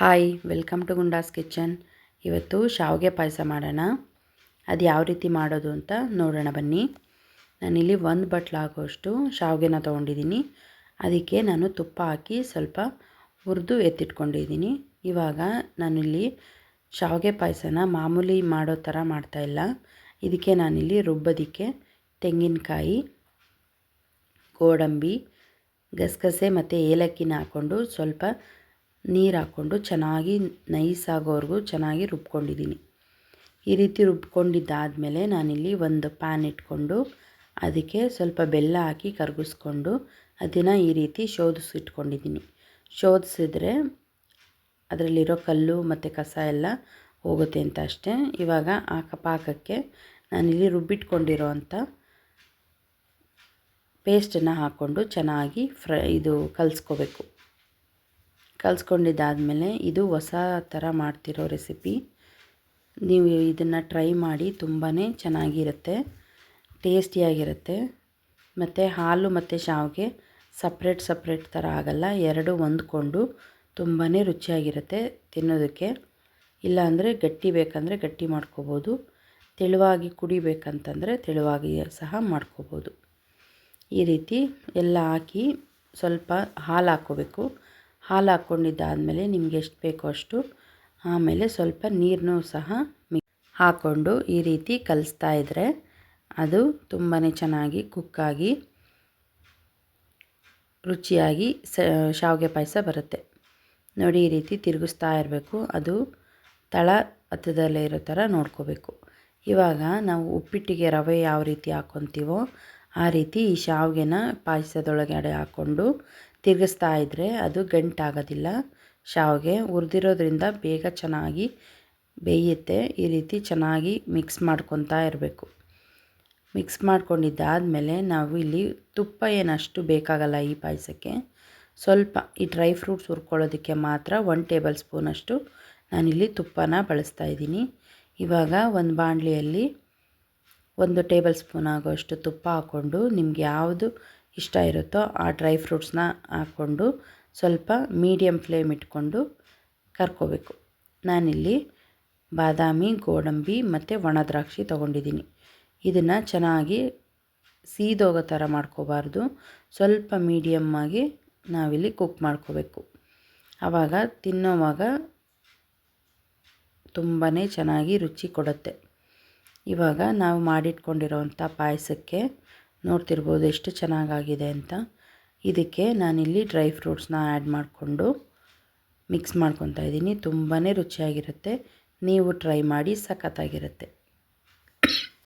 Hi welcome to Gunda's kitchen ಇವತ್ತು ಶಾವಿಗೆ ಪಾಯಸ ಮಾಡೋಣ. ಅದು ಯಾವ ರೀತಿ ಮಾಡೋದು ಅಂತ ನೋಡೋಣ ಬನ್ನಿ. ನಾನಿಲ್ಲಿ ಒಂದು ಬಟ್ಲಾಗುವಷ್ಟು ಶಾವಿಗೆನ ತೊಗೊಂಡಿದ್ದೀನಿ. ಅದಕ್ಕೆ ನಾನು ತುಪ್ಪ ಹಾಕಿ ಸ್ವಲ್ಪ ಹುರಿದು ಎತ್ತಿಟ್ಕೊಂಡಿದ್ದೀನಿ. ಇವಾಗ ನಾನಿಲ್ಲಿ ಶಾವಿಗೆ ಪಾಯಸನ ಮಾಮೂಲಿ ಮಾಡೋ ಥರ ಮಾಡ್ತಾಯಿಲ್ಲ ಇದಕ್ಕೆ ನಾನಿಲ್ಲಿ ರುಬ್ಬೋದಕ್ಕೆ ತೆಂಗಿನಕಾಯಿ, ಗೋಡಂಬಿ, ಗಸಗಸೆ ಮತ್ತು ಏಲಕ್ಕಿನ ಹಾಕ್ಕೊಂಡು ಸ್ವಲ್ಪ ನೀರು ಹಾಕ್ಕೊಂಡು ಚೆನ್ನಾಗಿ ನೈಸ್ ಆಗೋವರೆಗೂ ಚೆನ್ನಾಗಿ ರುಬ್ಕೊಂಡಿದ್ದೀನಿ. ಈ ರೀತಿ ರುಬ್ಕೊಂಡಿದ್ದಾದಮೇಲೆ ನಾನಿಲ್ಲಿ ಒಂದು ಪ್ಯಾನ್ ಇಟ್ಕೊಂಡು ಅದಕ್ಕೆ ಸ್ವಲ್ಪ ಬೆಲ್ಲ ಹಾಕಿ ಕರಗಿಸ್ಕೊಂಡು ಅದನ್ನು ಈ ರೀತಿ ಶೋಧಿಸಿಟ್ಕೊಂಡಿದ್ದೀನಿ. ಶೋಧಿಸಿದ್ರೆ ಅದರಲ್ಲಿರೋ ಕಲ್ಲು ಮತ್ತು ಕಸ ಎಲ್ಲ ಹೋಗುತ್ತೆ ಅಂತ ಅಷ್ಟೇ. ಇವಾಗ ಆ ಪಾಕಕ್ಕೆ ನಾನಿಲ್ಲಿ ರುಬ್ಬಿಟ್ಕೊಂಡಿರೋ ಅಂಥ ಪೇಸ್ಟನ್ನು ಹಾಕ್ಕೊಂಡು ಚೆನ್ನಾಗಿ ಫ್ರೈ ಇದು ಕಲಿಸ್ಕೋಬೇಕು. ಕಲಿಸ್ಕೊಂಡಿದ್ದಾದಮೇಲೆ ಇದು ಹೊಸ ಥರ ಮಾಡ್ತಿರೋ ರೆಸಿಪಿ. ನೀವು ಇದನ್ನು ಟ್ರೈ ಮಾಡಿ ತುಂಬಾ ಚೆನ್ನಾಗಿರುತ್ತೆ, ಟೇಸ್ಟಿಯಾಗಿರುತ್ತೆ. ಮತ್ತು ಹಾಲು ಮತ್ತು ಶಾವಿಗೆ ಸಪ್ರೇಟ್ ಸಪ್ರೇಟ್ ಥರ ಆಗಲ್ಲ, ಎರಡು ಹೊಂದ್ಕೊಂಡು ತುಂಬಾ ರುಚಿಯಾಗಿರುತ್ತೆ ತಿನ್ನೋದಕ್ಕೆ. ಇಲ್ಲಾಂದರೆ ಗಟ್ಟಿ ಬೇಕಂದರೆ ಗಟ್ಟಿ ಮಾಡ್ಕೋಬೋದು, ತೆಳುವಾಗಿ ಕುಡಿಬೇಕಂತಂದರೆ ತೆಳುವಾಗಿ ಸಹ ಮಾಡ್ಕೋಬೋದು. ಈ ರೀತಿ ಎಲ್ಲ ಹಾಕಿ ಸ್ವಲ್ಪ ಹಾಲು ಹಾಕ್ಕೋಬೇಕು. ಹಾಲು ಹಾಕ್ಕೊಂಡಿದ್ದಾದಮೇಲೆ ನಿಮ್ಗೆ ಎಷ್ಟು ಬೇಕೋ ಅಷ್ಟು ಆಮೇಲೆ ಸ್ವಲ್ಪ ನೀರನ್ನು ಸಹ ಹಾಕೊಂಡು ಹಾಕ್ಕೊಂಡು ಈ ರೀತಿ ಕಲಿಸ್ತಾ ಇದ್ದರೆ ಅದು ತುಂಬಾ ಚೆನ್ನಾಗಿ ಕುಕ್ಕಾಗಿ ರುಚಿಯಾಗಿ ಶಾವಿಗೆ ಪಾಯಸ ಬರುತ್ತೆ. ನೋಡಿ, ಈ ರೀತಿ ತಿರುಗಿಸ್ತಾ ಇರಬೇಕು. ಅದು ತಳ ಹತ್ತದಲ್ಲೇ ಇರೋ ಥರ ನೋಡ್ಕೋಬೇಕು. ಇವಾಗ ನಾವು ಉಪ್ಪಿಟ್ಟಿಗೆ ರವೆ ಯಾವ ರೀತಿ ಹಾಕ್ಕೊತೀವೋ ಆ ರೀತಿ ಈ ಶಾವಿಗೆನ ಪಾಯಸದೊಳಗಡೆ ಹಾಕ್ಕೊಂಡು ತಿರುಗಿಸ್ತಾ ಇದ್ದರೆ ಅದು ಗಂಟಾಗೋದಿಲ್ಲ. ಶಾವಿಗೆ ಹುರಿದಿರೋದ್ರಿಂದ ಬೇಗ ಚೆನ್ನಾಗಿ ಬೇಯುತ್ತೆ. ಈ ರೀತಿ ಚೆನ್ನಾಗಿ ಮಿಕ್ಸ್ ಮಾಡ್ಕೊತಾ ಇರಬೇಕು. ಮಿಕ್ಸ್ ಮಾಡ್ಕೊಂಡಿದ್ದಾದಮೇಲೆ ನಾವು ಇಲ್ಲಿ ತುಪ್ಪ ಏನಷ್ಟು ಬೇಕಾಗಲ್ಲ ಈ ಪಾಯಸಕ್ಕೆ. ಸ್ವಲ್ಪ ಈ ಡ್ರೈ ಫ್ರೂಟ್ಸ್ ಹುರ್ಕೊಳ್ಳೋದಕ್ಕೆ ಮಾತ್ರ ಒನ್ ಟೇಬಲ್ ಸ್ಪೂನಷ್ಟು ನಾನಿಲ್ಲಿ ತುಪ್ಪನ ಬಳಸ್ತಾ ಇದ್ದೀನಿ. ಇವಾಗ ಒಂದು ಬಾಣಲಿಯಲ್ಲಿ ಒಂದು ಟೇಬಲ್ ಸ್ಪೂನ್ ಆಗೋಷ್ಟು ತುಪ್ಪ ಹಾಕ್ಕೊಂಡು ನಿಮ್ಗೆ ಯಾವುದು ಇಷ್ಟ ಇರುತ್ತೋ ಆ ಡ್ರೈ ಫ್ರೂಟ್ಸ್ನ ಹಾಕ್ಕೊಂಡು ಸ್ವಲ್ಪ ಮೀಡಿಯಮ್ ಫ್ಲೇಮ್ ಇಟ್ಕೊಂಡು ಕರ್ಕೋಬೇಕು. ನಾನಿಲ್ಲಿ ಬಾದಾಮಿ, ಗೋಡಂಬಿ ಮತ್ತು ಒಣ ದ್ರಾಕ್ಷಿ ತೊಗೊಂಡಿದ್ದೀನಿ. ಇದನ್ನು ಚೆನ್ನಾಗಿ ಸೀದೋಗೋ ಥರ ಮಾಡ್ಕೋಬಾರ್ದು. ಸ್ವಲ್ಪ ಮೀಡಿಯಮ್ಮಾಗಿ ನಾವಿಲ್ಲಿ ಕುಕ್ ಮಾಡ್ಕೋಬೇಕು. ಆವಾಗ ತಿನ್ನೋವಾಗ ತುಂಬಾ ಚೆನ್ನಾಗಿ ರುಚಿ ಕೊಡುತ್ತೆ. ಇವಾಗ ನಾವು ಮಾಡಿಟ್ಕೊಂಡಿರೋವಂಥ ಪಾಯಸಕ್ಕೆ ನೋಡ್ತಿರ್ಬೋದು ಎಷ್ಟು ಚೆನ್ನಾಗಾಗಿದೆ ಅಂತ. ಇದಕ್ಕೆ ನಾನಿಲ್ಲಿ ಡ್ರೈ ಫ್ರೂಟ್ಸ್ನ ಆ್ಯಡ್ ಮಾಡಿಕೊಂಡು ಮಿಕ್ಸ್ ಮಾಡ್ಕೊತಾ ಇದ್ದೀನಿ. ತುಂಬಾ ರುಚಿಯಾಗಿರುತ್ತೆ. ನೀವು ಟ್ರೈ ಮಾಡಿ ಸಖತ್ತಾಗಿರುತ್ತೆ.